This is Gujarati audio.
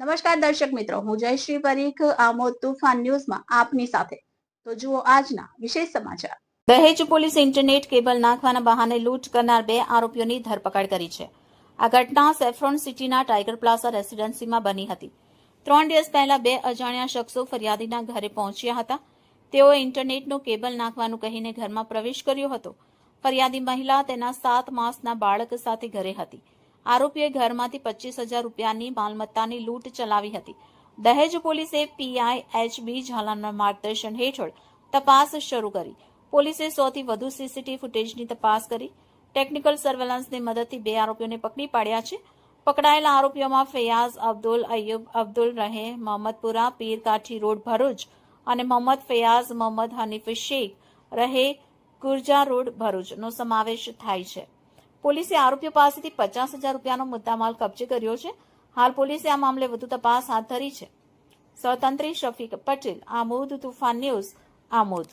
નમસ્કાર દર્શક મિત્રો, હું જયશ્રી પરીખ, આમોદ તુફાન ન્યૂઝમાં આપની સાથે. તો જુઓ આજના વિશેષ સમાચાર. દહેજ પોલીસ ઇન્ટરનેટ કેબલ નાખવાના બહાને લૂંટ કરનાર બે આરોપીઓની ધરપકડ કરી છે. આ ઘટના સેફ્રોન સિટીના ટાઈગર પ્લાઝા રેસીડેન્સીમાં બની હતી. ત્રણ દિવસ પહેલા બે અજાણ્યા શખ્સો ફરિયાદીના ઘરે પહોંચ્યા હતા. તેઓએ ઇન્ટરનેટનું કેબલ નાખવાનું કહીને ઘરમાં પ્રવેશ કર્યો હતો. ફરિયાદી મહિલા તેના સાત માસના બાળક સાથે ઘરે હતી. આરોપીએ ઘરમાંથી પચીસ હજાર રૂપિયાની માલમત્તાની લૂંટ ચલાવી હતી. દહેજ પોલીસે પીઆઈ એચબી ઝાલાના માર્ગદર્શન હેઠળ તપાસ શરૂ કરી. પોલીસે સોથી વધુ સીસીટીવી ફૂટેજની તપાસ કરી. ટેકનિકલ સર્વેલન્સની મદદથી બે આરોપીઓને પકડી પાડ્યા છે. પકડાયેલા આરોપીઓમાં ફૈયાઝ અબ્દુલ અયુબ અબ્દુલ રહે મોહમ્મદપુરા, પીરકાઠી રોડ ભરૂચ અને મોહમ્મદ ફૈયાઝ, મોહમ્મદ હનીફ શેખ, રહે ગુર્જા રોડ ભરૂચનો સમાવેશ થાય છે. પોલીસે આરોપીઓ પાસેથી પચાસ હજાર રૂપિયાનો મુદ્દામાલ કબજે કર્યો છે. હાલ પોલીસે આ મામલે વધુ તપાસ હાથ ધરી છે. સ્વતંત્રી શફીક પટેલ, આમોદ તુફાન ન્યૂઝ, આમોદ.